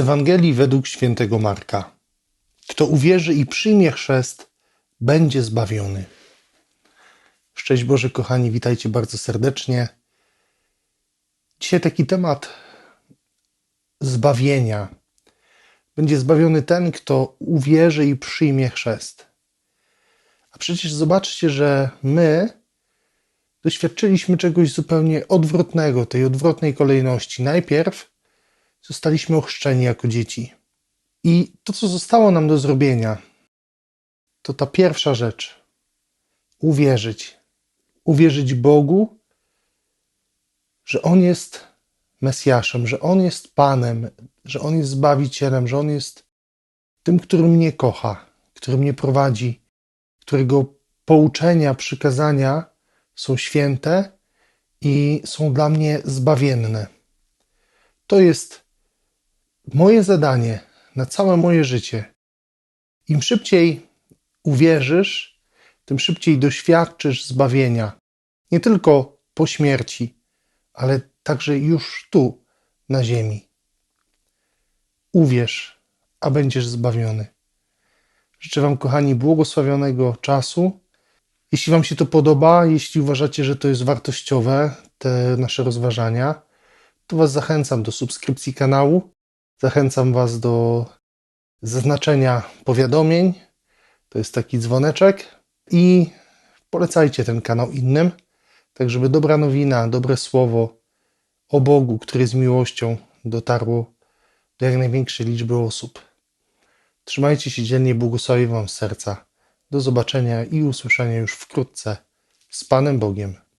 Ewangelii według świętego Marka. Kto uwierzy i przyjmie chrzest, będzie zbawiony. Szczęść Boże, kochani, witajcie bardzo serdecznie. Dzisiaj taki temat zbawienia. Będzie zbawiony ten, kto uwierzy i przyjmie chrzest. A przecież zobaczcie, że my doświadczyliśmy czegoś zupełnie odwrotnego, tej odwrotnej kolejności. Najpierw zostaliśmy ochrzczeni jako dzieci. I to, co zostało nam do zrobienia, to ta pierwsza rzecz. Uwierzyć. Uwierzyć Bogu, że On jest Mesjaszem, że On jest Panem, że On jest Zbawicielem, że On jest tym, który mnie kocha, który mnie prowadzi, którego pouczenia, przykazania są święte i są dla mnie zbawienne. To jest moje zadanie na całe moje życie. Im szybciej uwierzysz, tym szybciej doświadczysz zbawienia. Nie tylko po śmierci, ale także już tu, na ziemi. Uwierz, a będziesz zbawiony. Życzę Wam, kochani, błogosławionego czasu. Jeśli Wam się to podoba, jeśli uważacie, że to jest wartościowe, te nasze rozważania, to Was zachęcam do subskrypcji kanału. Zachęcam Was do zaznaczenia powiadomień. To jest taki dzwoneczek. I polecajcie ten kanał innym, tak żeby dobra nowina, dobre słowo o Bogu, który z miłością dotarło do jak największej liczby osób. Trzymajcie się dzielnie, błogosławię Wam serca. Do zobaczenia i usłyszenia już wkrótce. Z Panem Bogiem.